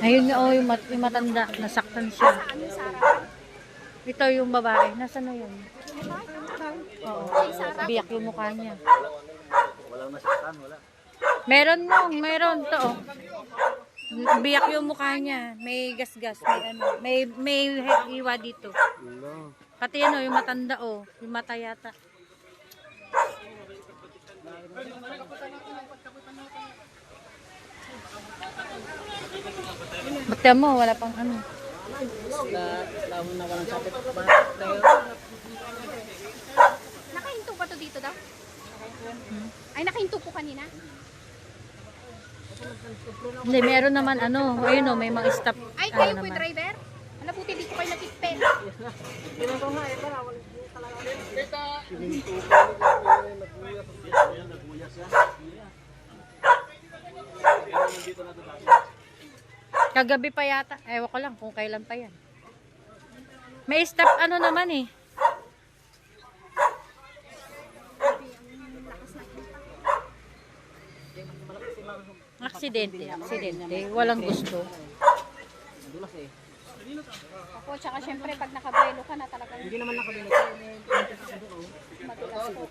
Ayun nga, oh, yung, mat- yung matanda, nasaktan siya. Ito yung babae, nasa na yun? Oo, biyak yung mukha niya. Walang nasaktan, wala. Meron nung, meron to. oh. Biyak yung mukha niya. May gasgas, may ano, may may hiwa dito. Pati ano, yung matanda oh, yung mata yata. Ba't mo, wala pang ano. Lalo na walang sakit. Nakahinto ba to dito daw? Ay, nakahinto po kanina? Hindi, meron naman ano, ayun oh, may mga stop. Ay, ano kayo po yung driver? Ano buti dito kayo natipid? Kagabi pa yata. Ewan ko lang kung kailan pa yan. May stop ano naman eh. Aksidente, aksidente. Walang gusto. Dulas eh. Opo, tsaka syempre pag nakabrelo ka na talagang Hindi naman nakabilis. madulas po.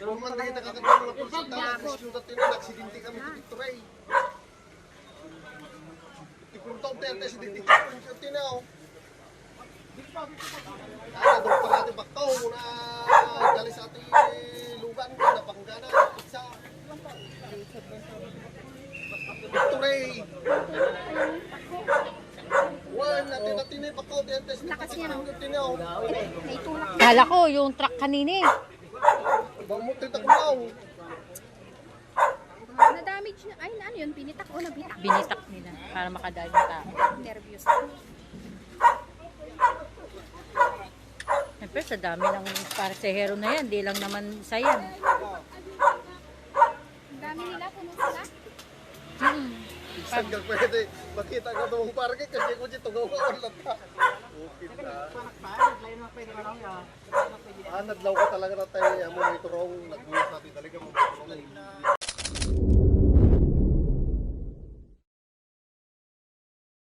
Pero man nakita ka kagawin mga pulsa, yung dati na aksidente kami dito. Tikuntaw tayo tayo sa dito, yung tinaw. Kaya doon pa natin baktaw na gali sa ating lugan ko, napanggana, pizza. Victory! Wan, natin natin na baktaw no? dito, tinaw. Kala ko yung truck kanina eh. Bamuti takbaw. Na-damage na. Ay, ano yun? Pinitak o nabitak? Binitak nila para makadaan yung tao. Nervous. Siyempre sa dami ng parsehero na yan, di lang naman sa yan. Ang dami nila, puno sila. Saan ka pwede? Makita ka doon parke kasi ko dito gawa ko lang ka. Okay na. Ah, naglaw ka talaga na tayo. Amo mo ito raw. Nagbulas natin talaga mo.